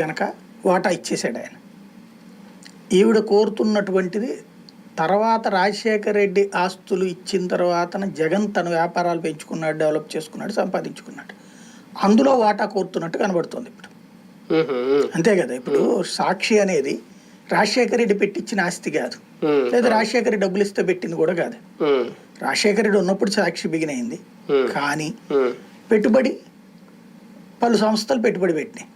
గనక వాటా ఇచ్చేసాడు ఆయన. ఈవిడ కోరుతున్నటువంటిది తర్వాత రాజశేఖర రెడ్డి ఆస్తులు ఇచ్చిన తర్వాత జగన్ తన వ్యాపారాలు పెంచుకున్నాడు డెవలప్ చేసుకున్నాడు సంపాదించుకున్నాడు. అందులో వాటా కోరుతున్నట్టు కనబడుతుంది ఇప్పుడు. అంతే కదా ఇప్పుడు సాక్షి అనేది రాజశేఖర రెడ్డి పెట్టించిన ఆస్తి కాదు. లేదా రాజశేఖర రెడ్డి డబ్బులు ఇస్తే పెట్టింది కూడా కాదు. రాజశేఖర రెడ్డి ఉన్నప్పుడు సాక్షి బిగిన్ అయింది ఉహు, కానీ పెట్టుబడి పలు సంస్థలు పెట్టుబడి పెట్టినాయి.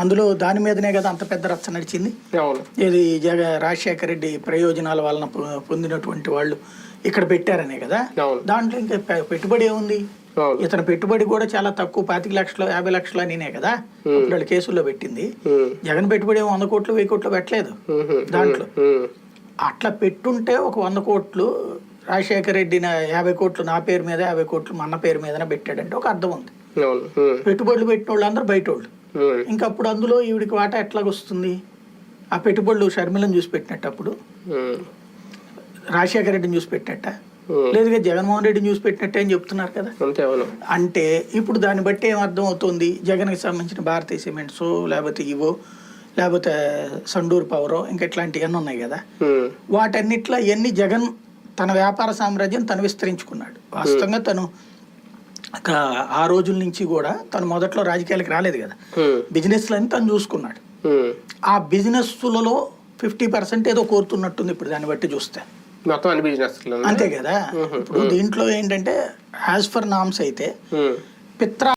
అందులో దాని మీదనే కదా అంత పెద్ద రచ్చ నడిచింది. ఇది జగ రాజశేఖర రెడ్డి ప్రయోజనాల వలన పొందినటువంటి వాళ్ళు ఇక్కడ పెట్టారనే కదా. దాంట్లో ఇంకా పెట్టుబడి ఏముంది? ఇతని పెట్టుబడి కూడా చాలా తక్కువ పాతిక లక్షలు యాభై లక్షలు అనినే కదా. వాళ్ళు కేసుల్లో పెట్టింది. జగన్ పెట్టుబడి ఏమో వంద కోట్లు వెయ్యి కోట్లు పెట్టలేదు దాంట్లో. అట్లా పెట్టుంటే ఒక వంద కోట్లు రాజశేఖర రెడ్డి నా యాభై కోట్లు నా పేరు మీద యాభై కోట్లు మన పేరు మీదనే పెట్టాడంటే ఒక అర్థం ఉంది. పెట్టుబడులు పెట్టిన వాళ్ళు అందరూ బయట వాళ్ళు ఇంకా అప్పుడు అందులో ఈవిడికి వాటా ఎట్లాగొస్తుంది? ఆ పెట్టుబడులు షర్మిలను చూసి పెట్టినట్టు అప్పుడు రాజశేఖర రెడ్డిని చూసి పెట్టినట్ట. లేదుగా జగన్మోహన్ రెడ్డిని చూసి పెట్టినట్టే అని చెప్తున్నారు కదా. అంటే ఇప్పుడు దాన్ని బట్టి ఏం అర్థం అవుతుంది జగన్కి సంబంధించిన భారతీయ సిమెంట్స్ లేకపోతే ఇవో లేకపోతే సండూర్ పవరో ఇంకా ఇట్లాంటివన్నీ ఉన్నాయి కదా. వాటన్నిట్లో ఇవన్నీ జగన్ తన వ్యాపార సామ్రాజ్యం తను విస్తరించుకున్నాడు. వాస్తవంగా తను ఆ రోజుల నుంచి కూడా తను మొదట్లో రాజకీయాలకు రాలేదు కదా. ఉహు, బిజినెస్లని తను చూసుకున్నాడు. ఆ బిజినెస్లలో ఫిఫ్టీ పర్సెంట్ ఏదో కోరుతున్నట్టుంది ఇప్పుడు దాన్ని బట్టి చూస్తే. మొత్తం అన్ని బిజినెస్ అంతే కదా. ఇప్పుడు దీంట్లో ఏంటంటే యాజ్ ఫర్ నామ్స్ అయితే పిత్ర